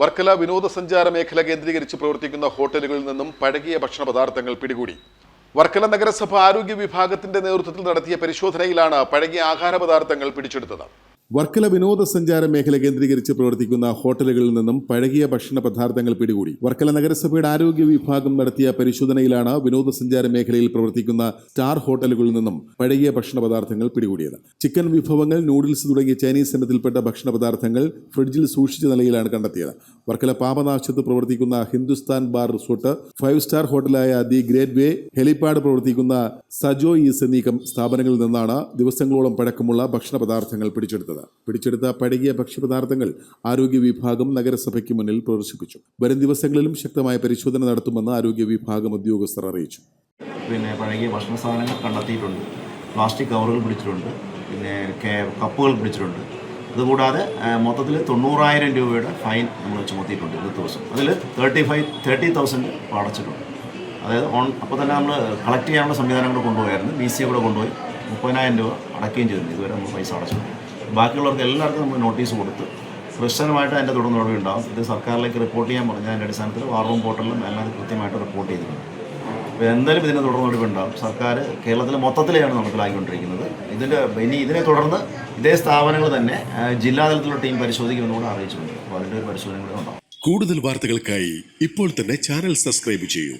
വർക്കല വിനോദസഞ്ചാര മേഖല കേന്ദ്രീകരിച്ച് പ്രവർത്തിക്കുന്ന ഹോട്ടലുകളിൽ നിന്നും പഴകിയ ഭക്ഷണ പദാർത്ഥങ്ങൾ പിടികൂടി. വർക്കല നഗരസഭ ആരോഗ്യ വിഭാഗത്തിന്റെ നേതൃത്വത്തിൽ നടത്തിയ പരിശോധനയിലാണ് പഴകിയ ആഹാര പദാർത്ഥങ്ങൾ പിടിച്ചെടുത്തത്. വർക്കല വിനോദസഞ്ചാര മേഖല കേന്ദ്രീകരിച്ച് പ്രവർത്തിക്കുന്ന ഹോട്ടലുകളിൽ നിന്നും പഴകിയ ഭക്ഷണ പദാർത്ഥങ്ങൾ പിടികൂടി. വർക്കല നഗരസഭയുടെ ആരോഗ്യ വിഭാഗം നടത്തിയ പരിശോധനയിലാണ് വിനോദസഞ്ചാര മേഖലയിൽ പ്രവർത്തിക്കുന്ന സ്റ്റാർ ഹോട്ടലുകളിൽ നിന്നും പഴകിയ ഭക്ഷണ പദാർത്ഥങ്ങൾ പിടികൂടിയത്. ചിക്കൻ വിഭവങ്ങൾ നൂഡിൽസ് തുടങ്ങിയ ചൈനീസ് ഇനത്തിൽപ്പെട്ട ഭക്ഷണ പദാർത്ഥങ്ങൾ ഫ്രിഡ്ജിൽ സൂക്ഷിച്ച നിലയിലാണ് കണ്ടെത്തിയത്. വർക്കല പാപനാശത്ത് പ്രവർത്തിക്കുന്ന Hindustan bar resort five star ഹോട്ടലായ the great way helipad പ്രവർത്തിക്കുന്ന സജോ ഈസ് എന്നീ സ്ഥാപനങ്ങളിൽ നിന്നാണ് ദിവസങ്ങളോളം പഴക്കമുള്ള ഭക്ഷണ പദാർത്ഥങ്ങൾ പിടിച്ചെടുത്തത്. പിടിച്ചെടുത്ത പഴകിയ ഭക്ഷ്യപദാർത്ഥങ്ങൾ ആരോഗ്യ വിഭാഗം നഗരസഭയ്ക്ക് മുന്നിൽ പ്രദർശിപ്പിച്ചു. വരും ദിവസങ്ങളിലും ശക്തമായ പരിശോധന നടത്തുമെന്ന് ആരോഗ്യ വിഭാഗം ഉദ്യോഗസ്ഥർ അറിയിച്ചു. പിന്നെ പഴകിയ ഭക്ഷണ സാധനങ്ങൾ കണ്ടെത്തിയിട്ടുണ്ട്. പ്ലാസ്റ്റിക് കവറുകൾ പിടിച്ചിട്ടുണ്ട്. പിന്നെ കപ്പുകൾ പിടിച്ചിട്ടുണ്ട്. അതുകൂടാതെ മൊത്തത്തിൽ തൊണ്ണൂറായിരം രൂപയുടെ ഫൈൻ നമ്മൾ ചുമത്തിയിട്ടുണ്ട് ഇന്നത്തെ ദിവസം. അതിൽ തേർട്ടി ഫൈവ് തേർട്ടി തൗസൻഡ് അടച്ചിട്ടുണ്ട് അതായത് ഓൺ അപ്പോൾ തന്നെ നമ്മൾ കളക്ട് ചെയ്യാനുള്ള സംവിധാനങ്ങൾ കൊണ്ടുപോയായിരുന്നു. ബി സി കൂടെ കൊണ്ടുപോയി മുപ്പതിനായിരം രൂപ അടക്കുകയും ചെയ്തിരുന്നു ഇതുവരെ നമ്മൾ പൈസ അടച്ചിട്ടുണ്ട്. ബാക്കിയുള്ളവർക്ക് എല്ലാവർക്കും നമ്മൾ നോട്ടീസ് കൊടുത്ത് കൃത്യമായിട്ട് അതിന്റെ തുടർന്ന് ഇത് സർക്കാരിലേക്ക് റിപ്പോർട്ട് ചെയ്യാൻ പറഞ്ഞാൽ അതിന്റെ അടിസ്ഥാനത്തിൽ റൂം പോർട്ടലിലും എല്ലാം കൃത്യമായിട്ട് റിപ്പോർട്ട് ചെയ്തിട്ടുണ്ട്. എന്തായാലും ഇതിനെ തുടർന്ന് നടപടിയുണ്ടാകും സർക്കാർ കേരളത്തിൽ മൊത്തത്തിലെയാണ് നടപ്പിലാക്കിക്കൊണ്ടിരിക്കുന്നത്. ഇതിന്റെ ഇനി ഇതിനെ തുടർന്ന് ഇതേ സ്ഥാപനങ്ങൾ തന്നെ ജില്ലാതലത്തിലുള്ള ടീം പരിശോധിക്കുമെന്ന് കൂടെ അറിയിച്ചിട്ടുണ്ട്. അപ്പോൾ അതിന്റെ പരിശോധന കൂടെ ഉണ്ടാവും. കൂടുതൽ വാർത്തകൾക്കായി ഇപ്പോൾ തന്നെ ചാനൽ സബ്സ്ക്രൈബ് ചെയ്യൂ.